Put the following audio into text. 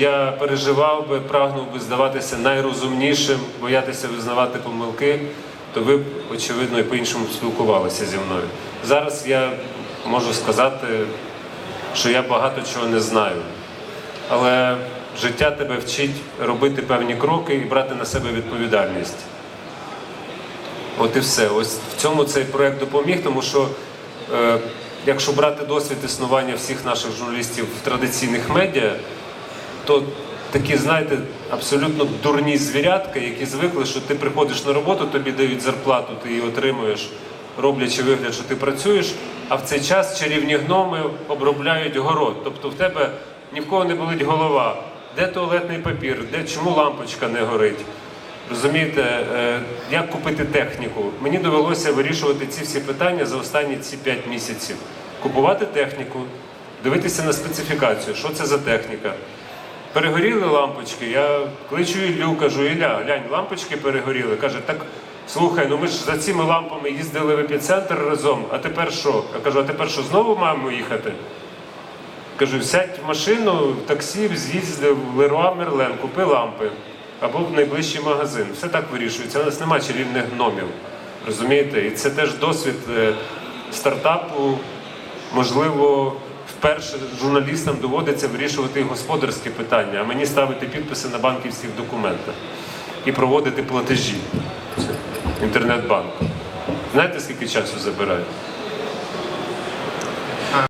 Я переживав би, прагнув би здаватися найрозумнішим, боятися визнавати помилки, то ви б, очевидно, і по-іншому спілкувалися зі мною. Зараз я можу сказати, що я багато чого не знаю. Але життя тебе вчить робити певні кроки і брати на себе відповідальність. От і все. Ось в цьому цей проект допоміг, тому що е, якщо брати досвід існування всіх наших журналістів в традиційних медіа, то такі, знаєте, абсолютно дурні звірятка, які звикли, що ти приходиш на роботу, тобі дають зарплату, ти її отримуєш, роблячи вигляд, що ти працюєш, а в цей час чарівні гноми обробляють город. Тобто в тебе ні в кого не болить голова. Де туалетний папір, де чому лампочка не горить? Розумієте, е, як купити техніку? Мені довелося вирішувати ці всі питання за останні ці 5 місяців. Купувати техніку, дивитися на специфікацію, що це за техніка. Перегоріли лампочки. Я кличу Іллю, кажу, Ілля, глянь, лампочки перегоріли. Каже, так слухай, ну ми ж за цими лампами їздили в епіцентр разом, а тепер що? Я кажу, а тепер що знову маємо їхати? Кажу, сядь в машину, в таксі, з'їзди в Леруа Мерлен, купи лампи або в найближчий магазин. Все так вирішується. У нас немає чарівних гномів. Розумієте? І це теж досвід е, стартапу. Можливо, вперше журналістам доводиться вирішувати господарські питання, а мені ставити підписи на банківських документах і проводити платежі. інтернет-банку. Знаєте, скільки часу забирає?